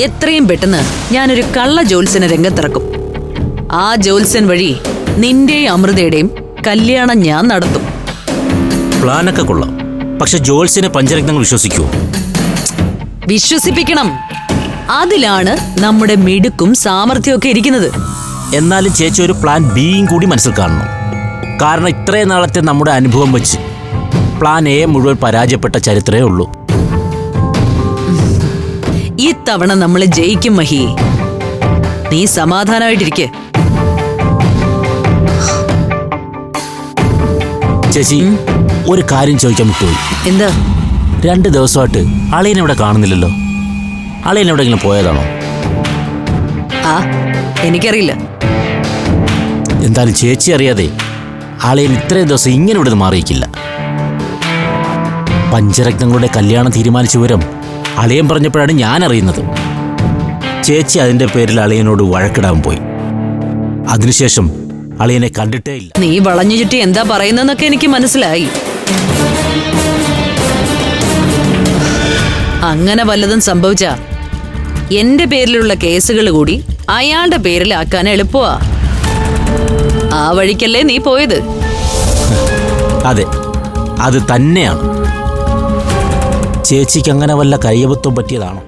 എത്രയും പെട്ടെന്ന് ഞാനൊരു കള്ള ജോത്സ്യനെ രംഗത്തിറക്കും. ആ ജോത്സ്യൻ വഴി നിന്റെയും അമൃതയുടെയും കല്യാണം ഞാൻ നടത്തും. പ്ലാനൊക്കെ കൊള്ളാം. പക്ഷെ ജോത്സ്യനെ പഞ്ചരത്നങ്ങൾ വിശ്വസിക്കൂ വിശ്വസിപ്പിക്കണം. അതിലാണ് നമ്മുടെ മിടുക്കും സാമർഥ്യമൊക്കെ ഇരിക്കുന്നത്. എന്നാലും ചേച്ചി ഒരു പ്ലാൻ ബിയും കൂടി മനസ്സിൽ കാണണം. കാരണം ഇത്രയും നാളത്തെ നമ്മുടെ അനുഭവം വെച്ച് പ്ലാൻ എ മുഴുവൻ പരാജയപ്പെട്ട ചരിത്രമേ ഉള്ളൂ. ഇത്തവണ നമ്മൾ ജയിക്കും മഹി. നീ സമാധാനമായിട്ടിരിക്കെ ചേച്ചി ഒരു കാര്യം ചോദിക്കാൻ വിട്ടുപോയി. എന്താ? രണ്ട് ദിവസമായിട്ട് അളിയനെ ഇവിടെ കാണുന്നില്ലല്ലോ. അളിയൻ എവിടെയെങ്കിലും പോയതാണോ? ആ എനിക്കറിയില്ല. എന്തായാലും ചേച്ചി അറിയാതെ അളിയൻ ഇത്രയും ദിവസം ഇങ്ങനെ ഇവിടുന്ന് മാറിയിക്കില്ല പഞ്ചരത്നങ്ങളുടെ കല്യാണം തീരുമാനിച്ച വിവരം അളിയൻ പറഞ്ഞപ്പോഴാണ് ഞാൻ അറിയുന്നത് ചേച്ചി അതിന്റെ പേരിൽ അളിയനോട് വഴക്കിടാൻ പോയി. അതിനുശേഷം അളിയനെ കണ്ടിട്ടേ ഇല്ല. നീ വളഞ്ഞു ചുറ്റി എന്താ പറയുന്നതെന്നൊക്കെ എനിക്ക് മനസ്സിലായി. അങ്ങനെ വല്ലതും സംഭവിച്ച എന്റെ പേരിലുള്ള കേസുകൾ കൂടി അയാളുടെ പേരിലാക്കാൻ എളുപ്പമാ. ആ വഴിക്കല്ലേ നീ പോയത്? അതെ അത് തന്നെയാണ്. ചേച്ചിക്ക് അങ്ങനെ വല്ല കയ്യബത്വം പറ്റിയതാണോ?